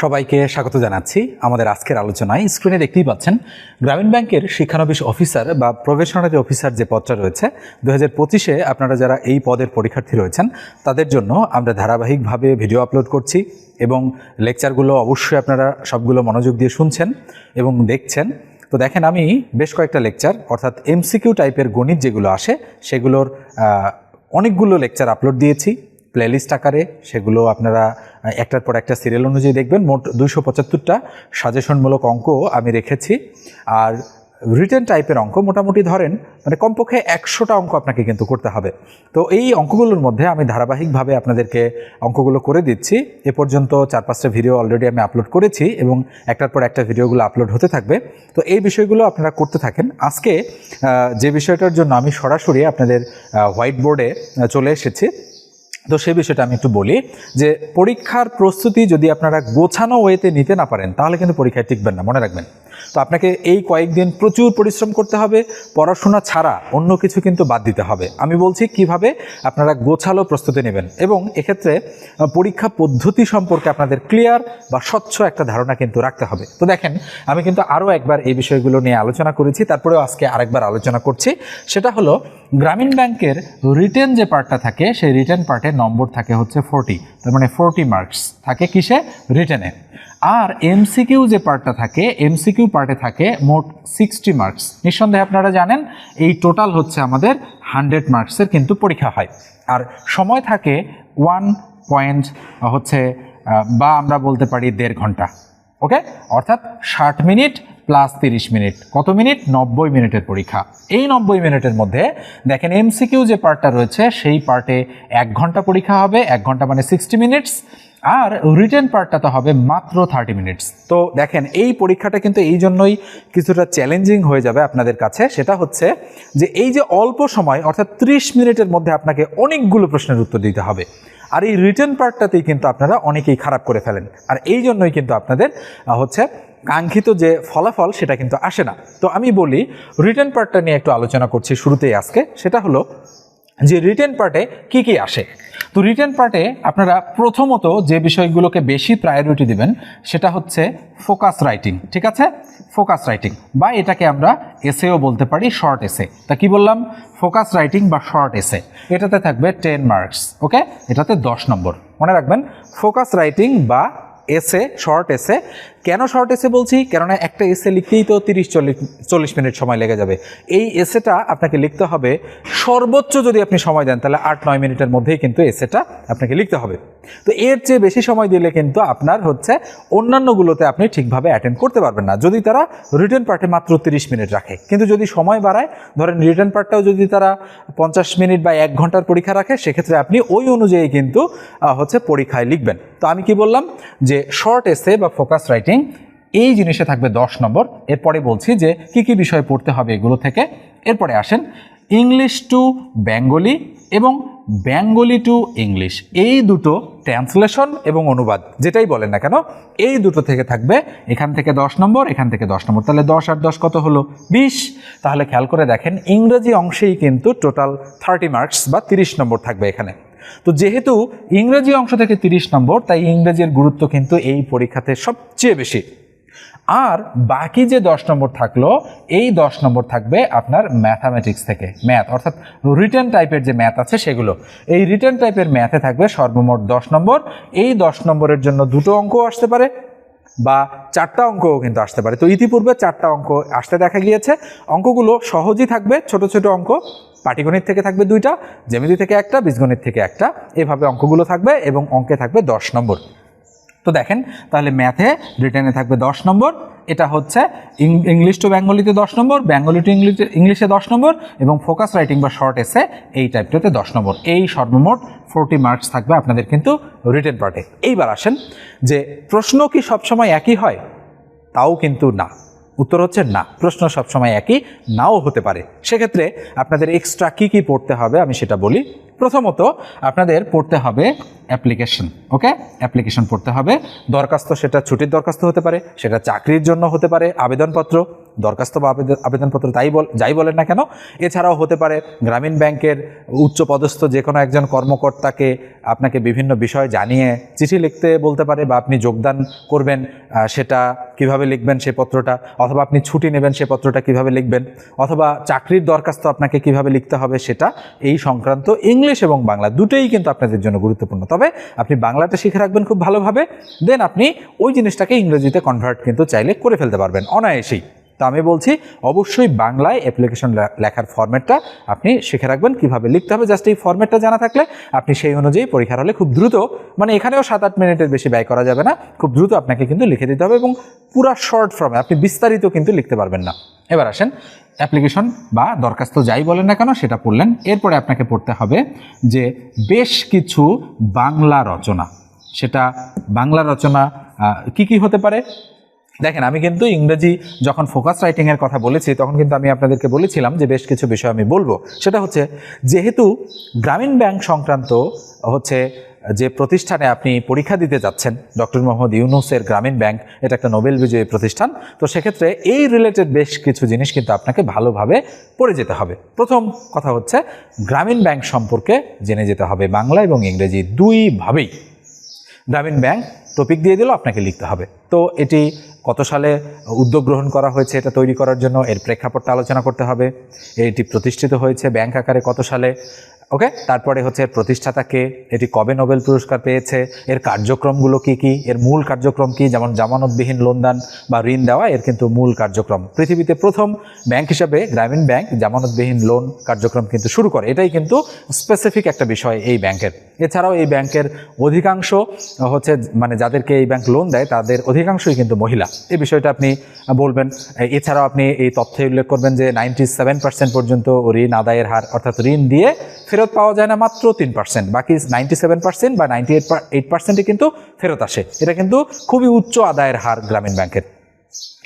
সবাইকে স্বাগত জানাচ্ছি আমাদের আজকের আলোচনায়। স্ক্রিনে দেখতেই পাচ্ছেন, গ্রামীণ ব্যাংকের শিক্ষানবিশ অফিসার বা প্রফেশনারি অফিসার যে পদটা রয়েছে দু হাজার পঁচিশে আপনারা যারা এই পদের পরীক্ষার্থী রয়েছেন, তাদের জন্য আমরা ধারাবাহিকভাবে ভিডিও আপলোড করছি এবং লেকচারগুলো অবশ্যই আপনারা সবগুলো মনোযোগ দিয়ে শুনছেন এবং দেখছেন। তো দেখেন, আমি বেশ কয়েকটা লেকচার, অর্থাৎ এমসিকিউ টাইপের গণিত যেগুলো আসে, সেগুলোর অনেকগুলো লেকচার আপলোড দিয়েছি। প্লেলিস্ট আকারে সেগুলো আপনারা একটার পর একটা সিরিয়াল অনুযায়ী দেখবেন। মোট দুইশো পঁচাত্তরটা সাজেশনমূলক অঙ্ক আমি রেখেছি। আর রিটেন টাইপের অঙ্ক মোটামুটি ধরেন মানে কমপক্ষে একশোটা অঙ্ক আপনাকে কিন্তু করতে হবে। তো এই অঙ্কগুলোর মধ্যে আমি ধারাবাহিকভাবে আপনাদেরকে অঙ্কগুলো করে দিচ্ছি। এ পর্যন্ত চার পাঁচটা ভিডিও অলরেডি আমি আপলোড করেছি এবং একটার পর একটা ভিডিওগুলো আপলোড হতে থাকবে। তো এই বিষয়গুলো আপনারা করতে থাকেন। আজকে যে বিষয়টার জন্য আমি সরাসরি আপনাদের হোয়াইট বোর্ডে চলে এসেছি। তো সে বিষয়টা আমি একটু বলি যে পরীক্ষার প্রস্তুতি যদি আপনারা গোছানো ওয়েতে নিতে না পারেন, তাহলে কিন্তু পরীক্ষায় টিকবেন না। মনে রাখবেন। তো আপনাকে এই কয়েকদিন প্রচুর পরিশ্রম করতে হবে, পড়াশোনা ছাড়া অন্য কিছু কিন্তু বাদ দিতে হবে। আমি বলছি কীভাবে আপনারা গোছালো প্রস্তুতি নেবেন এবং এক্ষেত্রে পরীক্ষা পদ্ধতি সম্পর্কে আপনাদের ক্লিয়ার বা স্বচ্ছ একটা ধারণা কিন্তু রাখতে হবে। তো দেখেন, আমি কিন্তু আরও একবার এই বিষয়গুলো নিয়ে আলোচনা করেছি, তারপরেও আজকে আরেকবার আলোচনা করছি। সেটা হলো, গ্রামীণ ব্যাংকের রিটেন যে পার্টটা থাকে, সেই রিটেন পার্টে নম্বর থাকে হচ্ছে ফোরটি তার মানে ফোরটি মার্কস থাকে কিসে? রিটেনে। আর এমসিকিউ যে পার্টটা থাকে এমসিকিউ পার্টে থাকে মোট সিক্সটি মার্কস নিঃসন্দেহে আপনারা জানেন, এই টোটাল হচ্ছে আমাদের হান্ড্রেড মার্কসের কিন্তু পরীক্ষা হয়। আর সময় থাকে ওয়ান পয়েন্ট হচ্ছে বা আমরা বলতে পারি দেড় ঘণ্টা। ওকে অর্থাৎ ষাট মিনিট প্লাস তিরিশ মিনিট। কত মিনিট? নব্বই মিনিটের পরীক্ষা। এই নব্বই মিনিটের মধ্যে দেখেন এমসিকিউ যে পার্টটা রয়েছে, সেই পার্টে এক ঘণ্টা পরীক্ষা হবে। এক ঘণ্টা মানে সিক্সটি মিনিটস আর রিটেন পার্টটা তো হবে মাত্র থার্টি মিনিটস তো দেখেন, এই পরীক্ষাটা কিন্তু এই জন্যই কিছুটা চ্যালেঞ্জিং হয়ে যাবে আপনাদের কাছে। সেটা হচ্ছে যে এই যে অল্প সময়, অর্থাৎ ত্রিশ মিনিটের মধ্যে আপনাকে অনেকগুলো প্রশ্নের উত্তর দিতে হবে। আর এই রিটার্ন পার্টটাতেই কিন্তু আপনারা অনেকেই খারাপ করে ফেলেন। আর এই জন্যই কিন্তু আপনাদের হচ্ছে কাঙ্ক্ষিত যে ফলাফল, সেটা কিন্তু আসে না। তো আমি বলি রিটার্ন পার্টটা নিয়ে একটু আলোচনা করছি শুরুতেই আজকে। সেটা হলো যে রিটেন পার্টে কি কি আসে? তো রিটার্ন পার্টে আপনারা প্রথমত যে বিষয়গুলোকে বেশি প্রায়োরিটি দেবেন, সেটা হচ্ছে ফোকাস রাইটিং ঠিক আছে? ফোকাস রাইটিং বা এটাকে আমরা এসেও বলতে পারি শর্ট এসে তা কি বললাম? ফোকাস রাইটিং বা শর্ট এসে এটাতে থাকবে টেন মার্কস ওকে এটাতে দশ নম্বর। মনে রাখবেন ফোকাস রাইটিং বা এসে শর্ট এসে কেন শর্ট এসে বলছি? কেননা একটা এসে লিখতেই তো তিরিশ, চল্লিশ চল্লিশ মিনিট সময় লেগে যাবে। এই এসেটা আপনাকে লিখতে হবে সর্বোচ্চ যদি আপনি সময় দেন, তাহলে আট, নয় মিনিটের মধ্যেই কিন্তু এসেটা আপনাকে লিখতে হবে। তো এর চেয়ে বেশি সময় দিলে কিন্তু আপনার হচ্ছে অন্যান্যগুলোতে আপনি ঠিকভাবে অ্যাটেন্ড করতে পারবেন না। যদি তারা রিটার্ন পার্টে মাত্র তিরিশ মিনিট রাখে। কিন্তু যদি সময় বাড়ায়, ধরেন রিটার্ন পার্টটাও যদি তারা পঞ্চাশ মিনিট বা এক ঘণ্টার পরীক্ষা রাখে, সেক্ষেত্রে আপনি ওই অনুযায়ী কিন্তু হচ্ছে পরীক্ষায় লিখবেন। তো আমি কি বললাম যে শর্ট এসে বা ফোকাস রাইটিং এই জিনিসে থাকবে দশ নম্বর। এরপরে বলছি যে কি কি বিষয় পড়তে হবে এগুলো থেকে। এরপরে আসেন ইংলিশ টু বেঙ্গলি এবং বেঙ্গলি টু ইংলিশ, এই দুটো ট্রান্সলেশন এবং অনুবাদ, যেটাই বলেন না কেন, এই দুটো থেকে থাকবে, এখান থেকে দশ নম্বর, এখান থেকে দশ নম্বর, তাহলে দশ আর দশ কত হলো? বিশ। তাহলে খেয়াল করে দেখেন, ইংরেজি অংশেই কিন্তু টোটাল থার্টি মার্কস বা তিরিশ নম্বর থাকবে এখানে। তো যেহেতু ইংরেজি অংশ থেকে তিরিশ নম্বর, তাই ইংরেজির গুরুত্ব কিন্তু এই পরীক্ষাতে সবচেয়ে বেশি। আর বাকি যে দশ নম্বর থাকল, এই দশ নম্বর থাকবে আপনার ম্যাথামেটিক্স থেকে ম্যাথ অর্থাৎ রিটার্ন টাইপের যে ম্যাথ আছে সেগুলো। এই রিটার্ন টাইপের ম্যাথে থাকবে সর্বমোট দশ নম্বর। এই দশ নম্বরের জন্য দুটো অঙ্ক আসতে পারে বা চারটা অঙ্কও কিন্তু আসতে পারে। তো ইতিপূর্বে চারটা অঙ্ক আসতে দেখা গিয়েছে। অঙ্কগুলো সহজই থাকবে, ছোট ছোট অঙ্ক। পাটিগণিত থেকে থাকবে দুইটা, জ্যামিতি থেকে একটা, বীজগণিত থেকে একটা। এভাবে অঙ্কগুলো থাকবে এবং অঙ্কে থাকবে দশ নম্বর। তো দেখেন, তাহলে ম্যাথে রিটেনে থাকবে দশ নম্বর, এটা হচ্ছে ইংলিশ টু বেঙ্গলিতে দশ নম্বর বেঙ্গলি টু ইংলিশে ইংলিশে দশ নম্বর এবং ফোকাস রাইটিং বা শর্ট এসে এই টাইপটাতে দশ নম্বর। এই সর্বমোট ফোরটি মার্কস থাকবে আপনাদের কিন্তু রিটেন পার্টে এইবার আসেন যে প্রশ্ন কি সবসময় একই হয়? তাও কিন্তু না। উত্তর হচ্ছে না। প্রশ্ন সবসময় একই, নাও হতে পারে। সেক্ষেত্রে আপনাদের এক্সট্রা কী কী পড়তে হবে আমি সেটা বলি। প্রথমত আপনাদের পড়তে হবে অ্যাপ্লিকেশন ওকে অ্যাপ্লিকেশন পড়তে হবে। দরখাস্ত সেটা ছুটির দরখাস্ত হতে পারে, সেটা চাকরির জন্য হতে পারে, আবেদনপত্র দরখাস্ত বা আবেদন- আবেদনপত্র তাই বল যাই বলেন না কেন, এছাড়াও হতে পারে গ্রামীণ ব্যাংকের উচ্চ পদস্থ যে কোনো একজন কর্মকর্তাকে আপনাকে বিভিন্ন বিষয় জানিয়ে চিঠি লিখতে বলতে পারে বা আপনি যোগদান করবেন সেটা কীভাবে লিখবেন সে পত্রটা, অথবা আপনি ছুটি নেবেন সে পত্রটা কীভাবে লিখবেন, অথবা চাকরির দরখাস্ত আপনাকে কীভাবে লিখতে হবে সেটা, এই সংক্রান্ত ইংলিশ এবং বাংলা দুটোই কিন্তু আপনাদের জন্য গুরুত্বপূর্ণ। তবে আপনি বাংলাটা শিখে রাখবেন খুব ভালোভাবে, দেন আপনি ওই জিনিসটাকে ইংরেজিতে কনভার্ট কিন্তু চাইলে করে ফেলতে পারবেন, অনায়াসেই। তো আমি বলছি, অবশ্যই বাংলায় অ্যাপ্লিকেশন লেখার ফরম্যাটটা আপনি শিখে রাখবেন। কীভাবে লিখতে হবে? জাস্ট এই ফরম্যাটটা জানা থাকলে আপনি সেই অনুযায়ী পরীক্ষার হলে খুব দ্রুত মানে এখানেও সাত আট মিনিটের বেশি ব্যয় করা যাবে না, খুব দ্রুত আপনাকে কিন্তু লিখে দিতে হবে এবং পুরা শর্ট ফর্মে আপনি বিস্তারিত কিন্তু লিখতে পারবেন না। এবার আসেন অ্যাপ্লিকেশন বা দরখাস্ত যাই বলেন না কেন, সেটা পড়লেন। এরপরে আপনাকে পড়তে হবে যে বেশ কিছু বাংলা রচনা, সেটা বাংলা রচনা কি কি হতে পারে? দেখেন, আমি কিন্তু ইংরেজি যখন ফোকাস রাইটিংয়ের কথা বলেছি, তখন কিন্তু আমি আপনাদেরকে বলেছিলাম যে বেশ কিছু বিষয় আমি বলব। সেটা হচ্ছে, যেহেতু গ্রামীণ ব্যাংক সংক্রান্ত হচ্ছে যে প্রতিষ্ঠানে আপনি পরীক্ষা দিতে যাচ্ছেন, ডক্টর মোহাম্মদ ইউনুসের গ্রামীণ ব্যাংক, এটা একটা নোবেল বিজয়ী প্রতিষ্ঠান, তো সেক্ষেত্রে এই রিলেটেড বেশ কিছু জিনিস কিন্তু আপনাকে ভালোভাবে পড়ে যেতে হবে। প্রথম কথা হচ্ছে, গ্রামীণ ব্যাংক সম্পর্কে জেনে যেতে হবে বাংলা এবং ইংরেজি দুইভাবেই। গ্রামীণ ব্যাংক টপিক দিয়ে দিল, আপনাকে লিখতে হবে। তো এটি কত সালে উদ্যোগ গ্রহণ করা হয়েছে এটা তৈরি করার জন্য, এর প্রেক্ষাপটটা আলোচনা করতে হবে। এটি প্রতিষ্ঠিত হয়েছে ব্যাংক আকারে কত সালে ওকে তারপরে হচ্ছে এর প্রতিষ্ঠাতাকে এটি কবে নোবেল পুরস্কার পেয়েছে? এর কার্যক্রমগুলো কি কি? এর মূল কার্যক্রম কি? যেমন জামানতবিহীন লোনদান বা ঋণ দেওয়া, এর কিন্তু মূল কার্যক্রম। পৃথিবীতে প্রথম ব্যাংক হিসাবে গ্রামীণ ব্যাংক জামানতবিহীন লোন কার্যক্রম কিন্তু শুরু করে। এটাই কিন্তু স্পেসিফিক একটা বিষয় এই ব্যাংকের। এছাড়াও এই ব্যাংকের অধিকাংশ হচ্ছে মানে যাদেরকে এই ব্যাংক লোন দেয়, তাদের অধিকাংশই কিন্তু মহিলা। এই বিষয়টা আপনি বলবেন। এছাড়াও আপনি এই তথ্যে উল্লেখ করবেন যে নাইনটি সেভেন পার্সেন্ট পর্যন্ত ঋণ আদায়ের হার অর্থাৎ ঋণ দিয়ে ফেরত পাওয়া যায় না মাত্র তিন পার্সেন্ট বাকি নাইনটি সেভেন পার্সেন্ট বা নাইনটি এইট এইট পার্সেন্টই কিন্তু ফেরত আসে। এটা কিন্তু খুবই উচ্চ আদায়ের হার গ্রামীণ ব্যাংকের।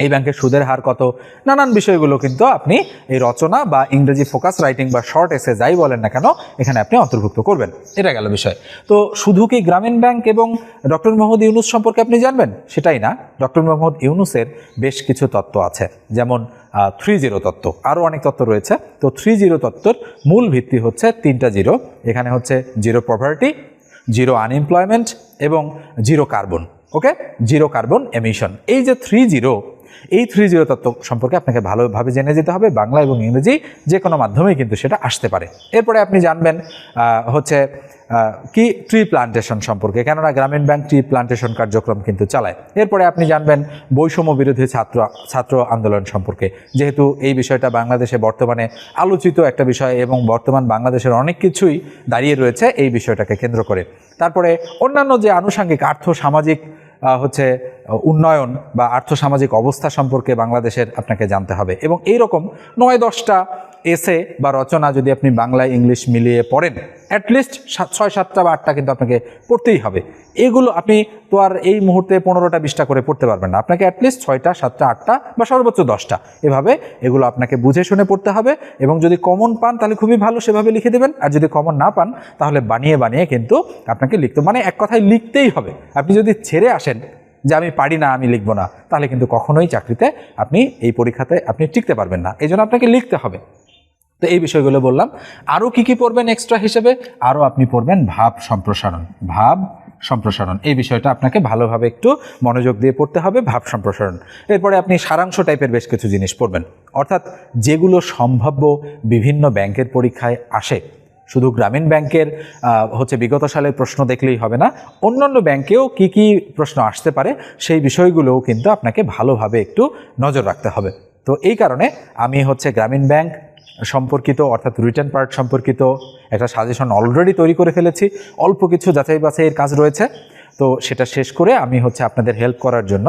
এই ব্যাংকের সুদের হার কত? নানান বিষয়গুলো কিন্তু আপনি এই রচনা বা ইংরেজি ফোকাস রাইটিং বা শর্ট এসে যাই বলেন না কেন, এখানে আপনি অন্তর্ভুক্ত করবেন। এটা গেল বিষয়। তো শুধু কি গ্রামীণ ব্যাংক এবং ডক্টর মোহাম্মদ ইউনুস সম্পর্কে আপনি জানবেন? সেটাই না। ডক্টর মোহাম্মদ ইউনুসের বেশ কিছু তত্ত্ব আছে, যেমন থ্রি জিরো তত্ত্ব। আরও অনেক তত্ত্ব রয়েছে। তো থ্রি জিরো তত্ত্বর মূল ভিত্তি হচ্ছে তিনটা জিরো এখানে হচ্ছে জিরো প্রপার্টি জিরো আনএমপ্লয়মেন্ট এবং zero carbon okay zero carbon emission এই যে থ্রি জিরো এই থ্রি জিরো তত্ত্ব সম্পর্কে আপনাকে ভালোভাবে জেনে যেতে হবে বাংলা এবং ইংরেজি যে কোনো মাধ্যমেই কিন্তু সেটা আসতে পারে। এরপরে আপনি জানবেন হচ্ছে কি ট্রি প্লান্টেশন সম্পর্কে, কেননা গ্রামীণ ব্যাংক ট্রি প্লান্টেশন কার্যক্রম কিন্তু চালায়। এরপরে আপনি জানবেন বৈষম্য বিরোধী ছাত্র ছাত্র আন্দোলন সম্পর্কে। যেহেতু এই বিষয়টা বাংলাদেশে বর্তমানে আলোচিত একটা বিষয় এবং বর্তমান বাংলাদেশের অনেক কিছুই দাঁড়িয়ে রয়েছে এই বিষয়টাকে কেন্দ্র করে। তারপরে অন্যান্য যে আনুষঙ্গিক আর্থ সামাজিক হচ্ছে উন্নয়ন বা আর্থসামাজিক অবস্থা সম্পর্কে বাংলাদেশের আপনাকে জানতে হবে। এবং এই রকম নয় দশটা এসে বা রচনা যদি আপনি বাংলা ইংলিশ মিলিয়ে পড়েন অ্যাটলিস্ট ছয় সাতটা বা আটটা কিন্তু আপনাকে পড়তেই হবে। এগুলো আপনি তো আর এই মুহূর্তে পনেরোটা, বিশটা করে পড়তে পারবেন না। আপনাকে অ্যাটলিস্ট ছয়টা, সাতটা, আটটা বা সর্বোচ্চ দশটা এভাবে এগুলো আপনাকে বুঝে শুনে পড়তে হবে এবং যদি কমন পান তাহলে খুবই ভালো, সেভাবে লিখে দেবেন। আর যদি কমন না পান তাহলে বানিয়ে বানিয়ে কিন্তু আপনাকে লিখতে মানে এক কথায় লিখতেই হবে। আপনি যদি ছেড়ে আসেন যে আমি পারি না, আমি লিখব না, তাহলে কিন্তু কখনোই চাকরিতে আপনি এই পরীক্ষাতে আপনি টিকতে পারবেন না। এই আপনাকে লিখতে হবে। তো এই বিষয়গুলো বললাম। আরও কি কি পড়বেন এক্সট্রা হিসেবে? আরও আপনি পড়বেন ভাব সম্প্রসারণ। ভাব সম্প্রসারণ। এই বিষয়টা আপনাকে ভালোভাবে একটু মনোযোগ দিয়ে পড়তে হবে ভাব সম্প্রসারণ। এরপরে আপনি সারাংশ টাইপের বেশ কিছু জিনিস পড়বেন। অর্থাৎ যেগুলো সম্ভাব্য বিভিন্ন ব্যাংকের পরীক্ষায় আসে। শুধু গ্রামীণ ব্যাংকের হচ্ছে বিগত সালের প্রশ্ন দেখলেই হবে না। অন্যান্য ব্যাংকেও কি কি প্রশ্ন আসতে পারে, সেই বিষয়গুলোও কিন্তু আপনাকে ভালোভাবে একটু নজর রাখতে হবে। তো এই কারণে আমি হচ্ছে গ্রামীণ ব্যাংক সম্পর্কিত, অর্থাৎ রিটার্ন পার্ট সম্পর্কিত একটা সাজেশন অলরেডি তৈরি করে ফেলেছি। অল্প কিছু যাচাই বাছাইয়ের কাজ রয়েছে। তো সেটা শেষ করে আমি হচ্ছে আপনাদের হেল্প করার জন্য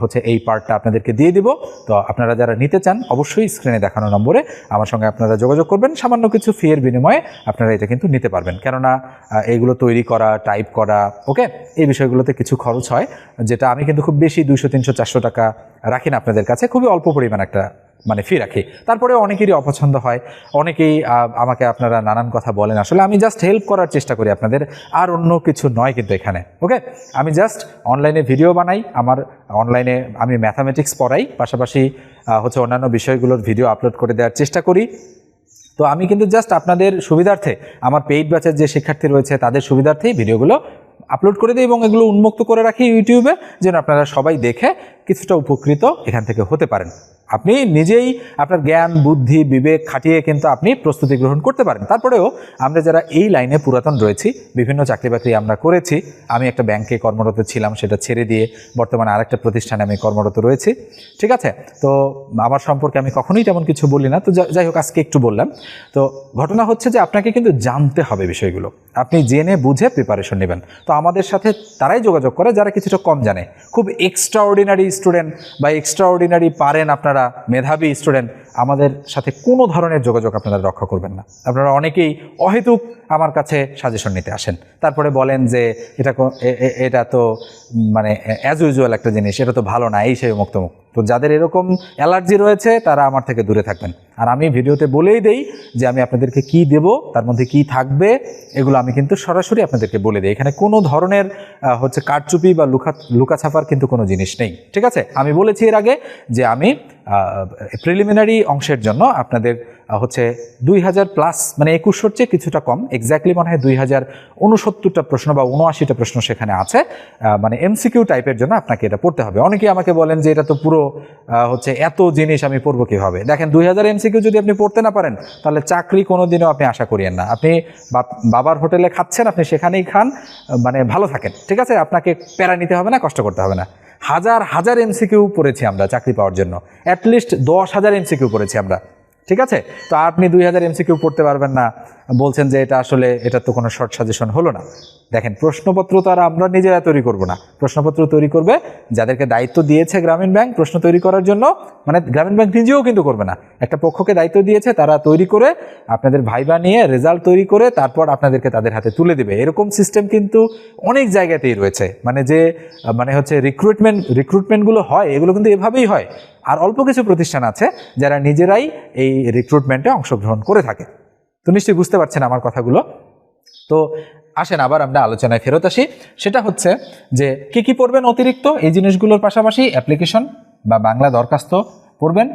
হচ্ছে এই পার্টটা আপনাদেরকে দিয়ে দিব। তো আপনারা যারা নিতে চান, অবশ্যই স্ক্রিনে দেখানো নম্বরে আমার সঙ্গে আপনারা যোগাযোগ করবেন। সামান্য কিছু ফিয়ের বিনিময়ে আপনারা এটা কিন্তু নিতে পারবেন। কেননা এইগুলো তৈরি করা টাইপ করা ওকে এই বিষয়গুলোতে কিছু খরচ হয়, যেটা আমি কিন্তু খুব বেশি দুশো তিনশো, চারশো টাকা রাখি না আপনাদের কাছে। খুবই অল্প পরিমাণ একটা মানে ফি রাখি। তারপরে অনেকেরই অপছন্দ হয়। অনেকেই আমাকে আপনারা নানান কথা বলেন। আসলে আমি জাস্ট হেল্প করার চেষ্টা করি আপনাদের। আর অন্য কিছু নয় কিন্তু এখানে ওকে আমি জাস্ট অনলাইনে ভিডিও বানাই। আমার অনলাইনে আমি ম্যাথামেটিক্স পড়াই। পাশাপাশি হচ্ছে অন্যান্য বিষয়গুলোর ভিডিও আপলোড করে দেওয়ার চেষ্টা করি। তো আমি কিন্তু জাস্ট আপনাদের সুবিধার্থে, আমার পেইড ব্যাচের যে শিক্ষার্থী রয়েছে, তাদের সুবিধার্থেই ভিডিওগুলো আপলোড করে দিই এবং এগুলো উন্মুক্ত করে রাখি ইউটিউবে। যেন আপনারা সবাই দেখে কিছুটা উপকৃত এখান থেকে হতে পারেন। আপনি নিজেই আপনার জ্ঞান, বুদ্ধি, বিবেক খাটিয়ে কিন্তু আপনি প্রস্তুতি গ্রহণ করতে পারেন। তারপরেও আমরা যারা এই লাইনে পুরাতন রয়েছি, বিভিন্ন চাকরি বাকরি আমরা করেছি, আমি একটা ব্যাংকে কর্মরত ছিলাম, সেটা ছেড়ে দিয়ে বর্তমানে আরেকটা প্রতিষ্ঠানে আমি কর্মরত রয়েছি। ঠিক আছে? তো আমার সম্পর্কে আমি কখনোই তেমন কিছু বলি না। তো যাই হোক, আজকে একটু বললাম। তো ঘটনা হচ্ছে যে আপনাকে কিন্তু জানতে হবে বিষয়গুলো। আপনি জেনে বুঝে প্রিপারেশন নেবেন। তো আমাদের সাথে তারাই যোগাযোগ করে, যারা কিছুটা কম জানে। খুব এক্সট্রা অর্ডিনারি স্টুডেন্ট বা এক্সট্রা অর্ডিনারি পারেন আপনারা। মেধাবী স্টুডেন্ট, আমাদের সাথে কোনো ধরনের যোগাযোগ আপনারা রক্ষা করবেন না। আপনারা অনেকেই অহেতুক আমার কাছে সাজেশন নিতে আসেন। তারপরে বলেন যে, এটা এটা তো মানে অ্যাজ ইউজুয়াল একটা জিনিস, এটা তো ভালো না, এই সেই মুক্ত মুখ তো যাদের এরকম অ্যালার্জি রয়েছে, তারা আমার থেকে দূরে থাকবেন। আর আমি ভিডিওতে বলেই দেই যে আমি আপনাদেরকে কি দেব, তার মধ্যে কি থাকবে, এগুলো আমি কিন্তু সরাসরি আপনাদেরকে বলে দিই। এখানে কোনো ধরনের হচ্ছে কারচুপি বা লুকা লুকাছাপার কিন্তু কোনো জিনিস নেই। ঠিক আছে? আমি বলেছি এর আগে যে আমি প্রিলিমিনারি অংশের জন্য আপনাদের হচ্ছে দুই হাজার প্লাস মানে একুশোর চেয়ে কিছুটা কম এক্স্যাক্টলি মনে হয় দুই হাজার উনসত্তরটা প্রশ্ন বা উনআশিটা প্রশ্ন সেখানে আছে। মানে এমসিকিউ টাইপের জন্য আপনাকে এটা পড়তে হবে। অনেকেই আমাকে বলেন যে এটা তো পুরো হচ্ছে এত জিনিস আমি পড়ব কীভাবে? দেখেন দুই হাজার এমসিকিউ যদি আপনি পড়তে না পারেন, তাহলে চাকরি কোনো দিনও আপনি আশা করিয়েন না। আপনি বাবার হোটেলে খাচ্ছেন, আপনি সেখানেই খান মানে ভালো থাকেন, ঠিক আছে? আপনাকে প্যারা নিতে হবে না, কষ্ট করতে হবে না। হাজার হাজার এমসিকিউ পড়েছি আমরা চাকরি পাওয়ার জন্য। অ্যাটলিস্ট দশ হাজার এমসিকিউ পড়েছি আমরা। ঠিক আছে? তো আপনি দুই হাজার এমসিকিউ পড়তে পারবেন না। বলছেন যে এটা আসলে, এটা তো কোনো শর্ট সাজেশন হলো না। দেখেন, প্রশ্নপত্র তো আর আমরা নিজেরা তৈরি করব না। প্রশ্নপত্র তৈরি করবে, যাদেরকে দায়িত্ব দিয়েছে গ্রামীণ ব্যাংক প্রশ্ন তৈরি করার জন্য মানে গ্রামীণ ব্যাংক নিজেও কিন্তু করবে না। একটা পক্ষকে দায়িত্ব দিয়েছে, তারা তৈরি করে আপনাদের ভাইবা নিয়ে রেজাল্ট তৈরি করে তারপর আপনাদেরকে তাদের হাতে তুলে দেবে। এরকম সিস্টেম কিন্তু অনেক জায়গাতেই রয়েছে। মানে যে মানে হচ্ছে রিক্রুটমেন্ট রিক্রুটমেন্টগুলো হয়, এগুলো কিন্তু এভাবেই হয়। আর অল্প কিছু প্রতিষ্ঠান আছে, যারা নিজেরাই এই রিক্রুটমেন্টে অংশগ্রহণ করে থাকে। তো নিশ্চয়ই বুঝতে পারছেন আমার কথাগুলো। তো আসেন আবার আমরা আলোচনায় ফেরত আসি। সেটা হচ্ছে যে কি কি পড়বেন অতিরিক্ত? এই জিনিসগুলোর পাশাপাশি অ্যাপ্লিকেশন বা বাংলা দরখাস্ত পড়বেন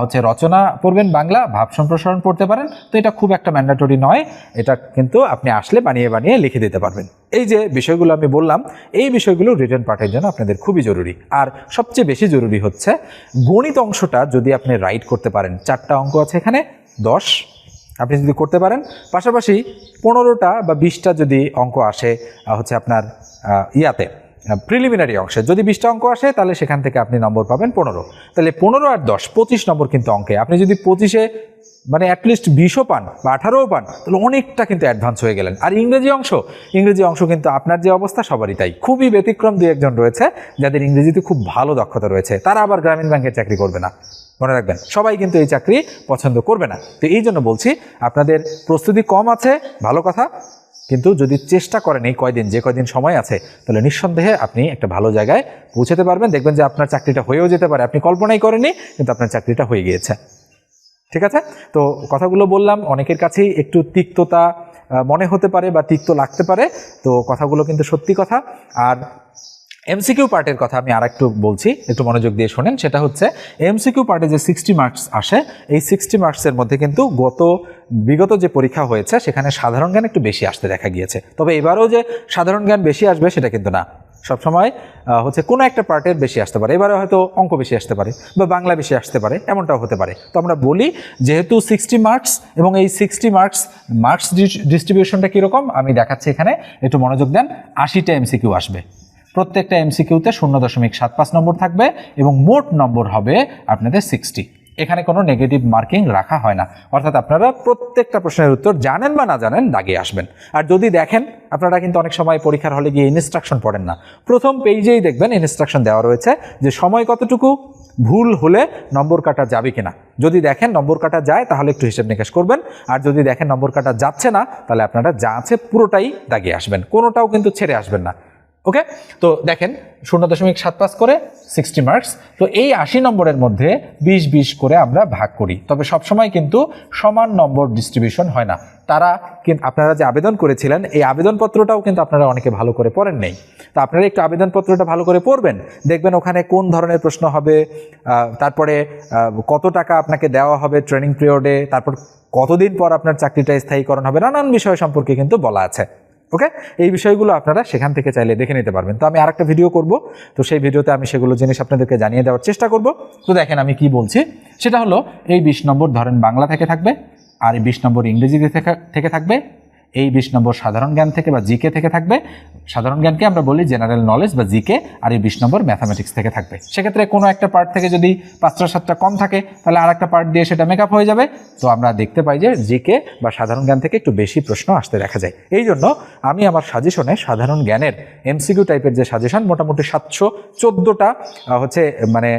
হচ্ছে রচনা পড়বেন, বাংলা ভাব সম্প্রসারণ পড়তে পারেন। তো এটা খুব একটা ম্যান্ডাটরি নয়, এটা কিন্তু আপনি আসলে বানিয়ে বানিয়ে লিখে দিতে পারবেন। এই যে বিষয়গুলো আমি বললাম, এই বিষয়গুলো রিটার্ন পার্টের জন্য আপনাদের খুবই জরুরি। আর সবচেয়ে বেশি জরুরি হচ্ছে গণিত অংশটা যদি আপনি রাইট করতে পারেন, চারটা অঙ্ক আছে এখানে, দশ আপনি যদি করতে পারেন, পাশাপাশি পনেরোটা বা বিশটা যদি অঙ্ক আসে হচ্ছে আপনার ইয়াতে প্রিলিমিনারি অংশে। যদি বিশটা অঙ্ক আসে, তাহলে সেখান থেকে আপনি নম্বর পাবেন পনেরো। তাহলে পনেরো আর দশ, পঁচিশ নম্বর কিন্তু অঙ্কে। আপনি যদি পঁচিশে মানে অ্যাটলিস্ট বিশও পান বা আঠারোও পান, তাহলে অনেকটা কিন্তু অ্যাডভান্স হয়ে গেলেন। আর ইংরেজি অংশ ইংরেজি অংশ কিন্তু আপনার যে অবস্থা, সবারই তাই। খুবই ব্যতিক্রম দু একজন রয়েছে, যাদের ইংরেজিতে খুব ভালো দক্ষতা রয়েছে। তারা আবার গ্রামীণ ব্যাংকের চাকরি করবে না। মনে রাখবেন, সবাই কিন্তু এই চাকরি পছন্দ করবে না। তো এই জন্য বলছি, আপনাদের প্রস্তুতি কম আছে, ভালো কথা, কিন্তু যদি চেষ্টা করেন এই কয়দিন, যে কয়দিন সময় আছে, তাহলে নিঃসন্দেহে আপনি একটা ভালো জায়গায় পৌঁছাতে পারবেন। দেখবেন যে আপনার চাকরিটা হয়েও যেতে পারে, আপনি কল্পনাই করেননি, কিন্তু আপনার চাকরিটা হয়ে গিয়েছে। ঠিক আছে? তো কথাগুলো বললাম, অনেকের কাছেই একটু তিক্ততা মনে হতে পারে বা তিক্ত লাগতে পারে, তো কথাগুলো কিন্তু সত্যি কথা। আর এমসিকিউ পার্টের কথা আমি আর একটু বলছি, একটু মনোযোগ দিয়ে শোনেন। সেটা হচ্ছে এমসিকিউ পার্টে যে সিক্সটি মার্কস আসে, এই সিক্সটি মার্কসের মধ্যে কিন্তু গত, বিগত যে পরীক্ষা হয়েছে, সেখানে সাধারণ জ্ঞান একটু বেশি আসতে দেখা গিয়েছে। তবে এবারও যে সাধারণ জ্ঞান বেশি আসবে, সেটা কিন্তু না। সবসময় হচ্ছে কোনো একটা পার্টের বেশি আসতে পারে। এবারে হয়তো অঙ্ক বেশি আসতে পারে, বা বাংলা বেশি আসতে পারে, এমনটাও হতে পারে। তো আমরা বলি, যেহেতু সিক্সটি মার্কস এবং এই সিক্সটি মার্কস মার্কস ডিস্ট্রিবিউশনটা কীরকম, আমি দেখাচ্ছি এখানে। একটু মনোযোগ দেন, আশিটা এমসিকিউ আসবে। প্রত্যেকটা এমসিকিউতে শূন্য দশমিক সাত পাঁচ নম্বর থাকবে এবং মোট নম্বর হবে আপনাদের সিক্সটি এখানে কোনো নেগেটিভ মার্কিং রাখা হয় না। অর্থাৎ আপনারা প্রত্যেকটা প্রশ্নের উত্তর জানেন বা না জানেন দাগে আসবেন। আর যদি দেখেন, আপনারা কিন্তু অনেক সময় পরীক্ষার হলে গিয়ে ইনস্ট্রাকশন পড়েন না। প্রথম পেজেই দেখবেন ইনস্ট্রাকশন দেওয়া রয়েছে যে সময় কতটুকু, ভুল হলে নম্বর কাটা যাবে কিনা। যদি দেখেন নম্বর কাটা যায়, তাহলে একটু হিসেব নিকাশ করবেন। আর যদি দেখেন নম্বর কাটা যাচ্ছে না, তাহলে আপনারা যা আছে পুরোটাই দাগিয়ে আসবেন। কোনোটাও কিন্তু ছেড়ে আসবেন না। ওকে তো দেখেন, শূন্য দশমিক সাত পাঁচ করে সিক্সটি মার্কস তো এই আশি নম্বরের মধ্যে বিশ বিশ করে আমরা ভাগ করি। তবে সবসময় কিন্তু সমান নম্বর ডিস্ট্রিবিউশন হয় না। তারা কিন্তু আপনারা যে আবেদন করেছিলেন, এই আবেদনপত্রটাও কিন্তু আপনারা অনেকে ভালো করে পড়েন নেই। তো আপনারা একটু আবেদনপত্রটা ভালো করে পড়বেন, দেখবেন ওখানে কোন ধরনের প্রশ্ন হবে তারপরে কত টাকা আপনাকে দেওয়া হবে ট্রেনিং পিরিয়ডে তারপর কতদিন পর আপনার চাকরিটা স্থায়ীকরণ হবে, নানান বিষয় সম্পর্কে কিন্তু বলা আছে। ওকে এই বিষয়গুলো আপনারা সেখান থেকে চাইলে দেখে নিতে পারবেন। তো আমি আরেকটা ভিডিও করব। তো সেই ভিডিওতে আমি সেগুলো জিনিস আপনাদেরকে জানিয়ে দেওয়ার চেষ্টা করব। তো দেখেন আমি কি বলছি? সেটা হলো, এই বিশ নম্বর ধরেন বাংলা থেকে থাকবে, আর এই বিশ নম্বর ইংরেজিতে থেকে- থেকে থাকবে। এই বিশ নম্বর সাধারণ জ্ঞান থেকে বা জিকে থেকে থাকবে। সাধারণ জ্ঞানকে আমরা বলি জেনারেল নলেজ বা জিকে, আর এই বিশ নম্বর ম্যাথামেটিক্স থেকে থাকবে। সেক্ষেত্রে কোনো একটা পার্ট থেকে যদি পাঁচটা সাতটা কম থাকে, তাহলে আর একটা পার্ট দিয়ে সেটা মেকআপ হয়ে যাবে। তো আমরা দেখতে পাই যে জিকে বা সাধারণ জ্ঞান থেকে একটু বেশি প্রশ্ন আসতে দেখা যায়। এই জন্য আমি আমার সাজেশনে সাধারণ জ্ঞানের এমসিকিউ টাইপের যে সাজেশন মোটামুটি সাতশো চোদ্দোটা হচ্ছে মানে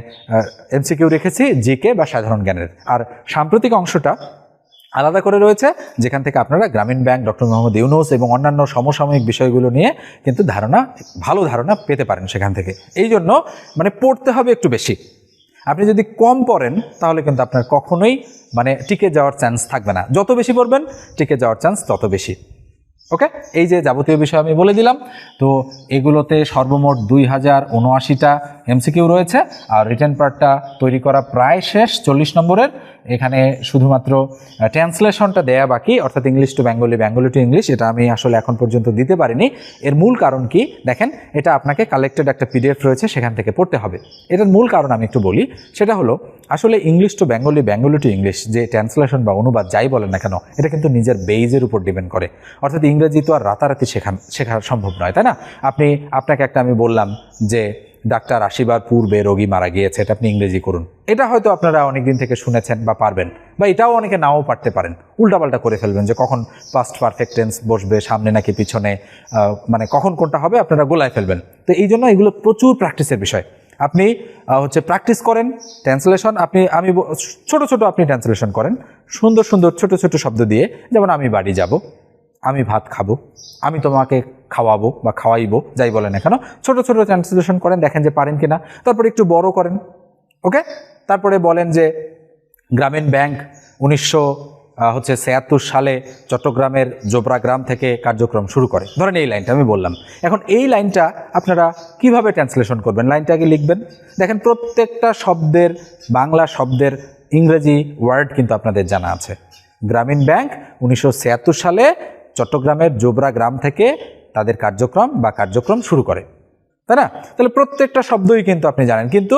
এমসিকিউ রেখেছি জিকে বা সাধারণ জ্ঞানের। আর সাম্প্রতিক অংশটা আলাদা করে রয়েছে, যেখান থেকে আপনারা গ্রামীণ ব্যাংক, ডক্টর মোহাম্মদ ইউনুস এবং অন্যান্য সমসাময়িক বিষয়গুলো নিয়ে কিন্তু ধারণা, ভালো ধারণা পেতে পারেন সেখান থেকে। এই জন্য মানে পড়তে হবে একটু বেশি। আপনি যদি কম পড়েন, তাহলে কিন্তু আপনার কখনোই মানে টিকে যাওয়ার চান্স থাকবে না। যত বেশি পড়বেন, টিকে যাওয়ার চান্স তত বেশি। ওকে? এই যে যাবতীয় বিষয় আমি বলে দিলাম। তো এগুলোতে সর্বমোট দুই হাজার উনআশিটা এমসিকিউ রয়েছে। আর রিটার্ন পার্টটা তৈরি করা প্রায় শেষ, চল্লিশ নম্বরের। এখানে শুধুমাত্র ট্রান্সলেশনটা দেয়া বাকি, অর্থাৎ English to Bengali Bengali to English এটা আমি আসলে এখন পর্যন্ত দিতে পারিনি। এর মূল কারণ কি? দেখেন, এটা আপনাকে কালেক্টেড একটা পিডিএফ রয়েছে, সেখান থেকে পড়তে হবে। এটার মূল কারণ আমি একটু বলি, সেটা হলো, আসলে English to Bengali Bengali to English যে ট্রান্সলেশন বা অনুবাদ যাই বলেন না কেন, এটা কিন্তু নিজের বেইজের উপর ডিপেন্ড করে। অর্থাৎ ইংরেজি তো আর রাতারাতি শেখান শেখা সম্ভব নয়, তাই না? আপনি, আপনাকে একটা আমি বললাম যে ডাক্তার আসিবার পূর্বে রোগী মারা গিয়েছে, এটা আপনি ইংরেজি করুন। এটা হয়তো আপনারা অনেকদিন থেকে শুনেছেন বা পারবেন, বা এটাও অনেকে নাও পারতে পারেন। উল্টাপাল্টা করে ফেলবেন যে কখন পাস্ট পারফেক্ট টেন্স বসবে, সামনে নাকি পিছনে মানে কখন কোনটা হবে আপনারা গোলায় ফেলবেন। তো এই জন্য এগুলো প্রচুর প্র্যাকটিসের বিষয়। আপনি হচ্ছে প্র্যাকটিস করেন ট্রান্সলেশন আপনি, আমি ছোট ছোট আপনি ট্রান্সলেশন করেন, সুন্দর সুন্দর ছোট ছোট শব্দ দিয়ে, যেমন আমি বাড়ি যাব। আমি ভাত খাব, আমি তোমাকে খাওয়াবো বা খাওয়াইবো, যাই বলেন না কেন। ছোট ছোট ট্রান্সলেশন করেন, দেখেন যে পারেন কিনা। তারপর একটু বড় করেন, ওকে? তারপরে বলেন যে গ্রামীণ ব্যাংক উনিশশো হচ্ছে ছিয়াত্তর সালে চট্টগ্রামের জোবরা গ্রাম থেকে কার্যক্রম শুরু করে। ধরেন এই লাইনটা আমি বললাম। এখন এই লাইনটা আপনারা কীভাবে ট্রান্সলেশন করবেন? লাইনটা আগে লিখবেন। দেখেন প্রত্যেকটা শব্দের, বাংলা শব্দের ইংরেজি ওয়ার্ড কিন্তু আপনাদের জানা আছে। গ্রামীণ ব্যাংক উনিশশো ছিয়াত্তর সালে চট্টগ্রামের জোবরা গ্রাম থেকে তাদের কার্যক্রম বা কার্যক্রম শুরু করে। তাই না? তাহলে প্রত্যেকটা শব্দই কিন্তু আপনি জানেন। কিন্তু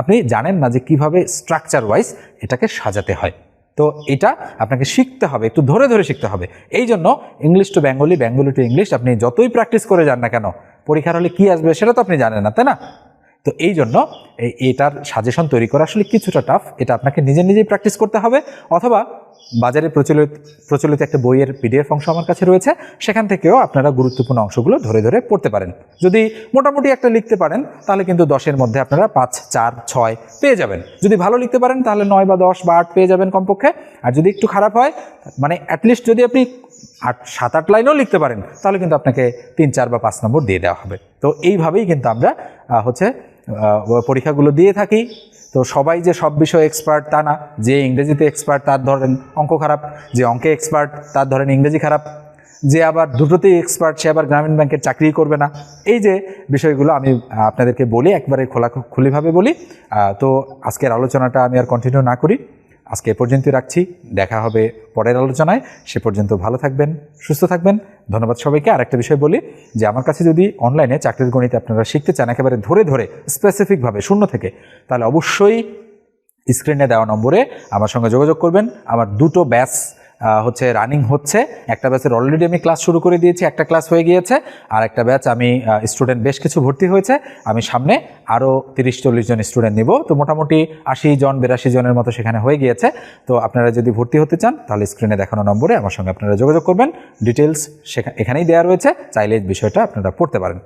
আপনি জানেন না যে কীভাবে স্ট্রাকচার ওয়াইজ এটাকে সাজাতে হয়। তো এটা আপনাকে শিখতে হবে, একটু ধরে ধরে শিখতে হবে। এই জন্য English to Bengali Bengali to English আপনি যতই প্র্যাকটিস করে যান না কেন, পরীক্ষার হলে কী আসবে সেটা তো আপনি জানেন না, তাই না? তো এই জন্য এটার সাজেশন তৈরি করা আসলে কিছুটা টাফ এটা আপনাকে নিজে নিজেই প্র্যাকটিস করতে হবে। অথবা বাজারে প্রচলিত প্রচলিত একটা বইয়ের পিডিএফ অংশ আমার কাছে রয়েছে, সেখান থেকেও আপনারা গুরুত্বপূর্ণ অংশগুলো ধরে ধরে পড়তে পারেন। যদি মোটামুটি একটা লিখতে পারেন, তাহলে কিন্তু দশের মধ্যে আপনারা পাঁচ, চার, ছয় পেয়ে যাবেন। যদি ভালো লিখতে পারেন, তাহলে নয় বা দশ বা আট পেয়ে যাবেন কমপক্ষে। আর যদি একটু খারাপ হয় মানে অ্যাটলিস্ট যদি আপনি আট, সাত, আট লাইনও লিখতে পারেন, তাহলে কিন্তু আপনাকে তিন, চার বা পাঁচ নম্বর দিয়ে দেওয়া হবে। তো এইভাবেই কিন্তু আমরা হচ্ছে পরীক্ষাগুলো দিয়ে থাকি। তো সবাই যে সব বিষয়ে এক্সপার্ট তা না, যে ইংরেজিতে এক্সপার্ট তার ধরেন অঙ্ক খারাপ, যে অঙ্কে এক্সপার্ট তার ধরেন ইংরেজি খারাপ, যে আবার দুটোতেই এক্সপার্ট সে আবার গ্রামীণ ব্যাংকের চাকরি করবে না। এই যে বিষয়গুলো আমি আপনাদেরকে বলি, একবারে খোলা খুলিভাবে বলি। তো আজকের আলোচনাটা আমি আর কন্টিনিউ না করি। আজকে এ পর্যন্তই রাখছি। দেখা হবে পরের আলোচনায়। সে পর্যন্ত ভালো থাকবেন, সুস্থ থাকবেন। ধন্যবাদ সবাইকে। আর একটা বিষয় বলি যে আমার কাছে যদি অনলাইনে চাকরির গণিত আপনারা শিখতে চান, একেবারে ধরে ধরে স্পেসিফিকভাবে শূন্য থেকে, তাহলে অবশ্যই স্ক্রিনে দেওয়া নম্বরে আমার সঙ্গে যোগাযোগ করবেন। আমার দুটো ব্যাচ হচ্ছে রানিং হচ্ছে। একটা ব্যাচের অলরেডি আমি ক্লাস শুরু করে দিয়েছি, একটা ক্লাস হয়ে গিয়েছে। আর একটা ব্যাচ আমি স্টুডেন্ট বেশ কিছু ভর্তি হয়েছে। আমি সামনে আরও তিরিশ চল্লিশ জন স্টুডেন্ট নিব। তো মোটামুটি আশি জন, বিরাশি জনের মতো সেখানে হয়ে গিয়েছে। তো আপনারা যদি ভর্তি হতে চান, তাহলে স্ক্রিনে দেখানো নম্বরে আমার সঙ্গে আপনারা যোগাযোগ করবেন। ডিটেলস সেখানে এখানেই দেওয়া রয়েছে। চাইলে বিষয়টা আপনারা পড়তে পারেন।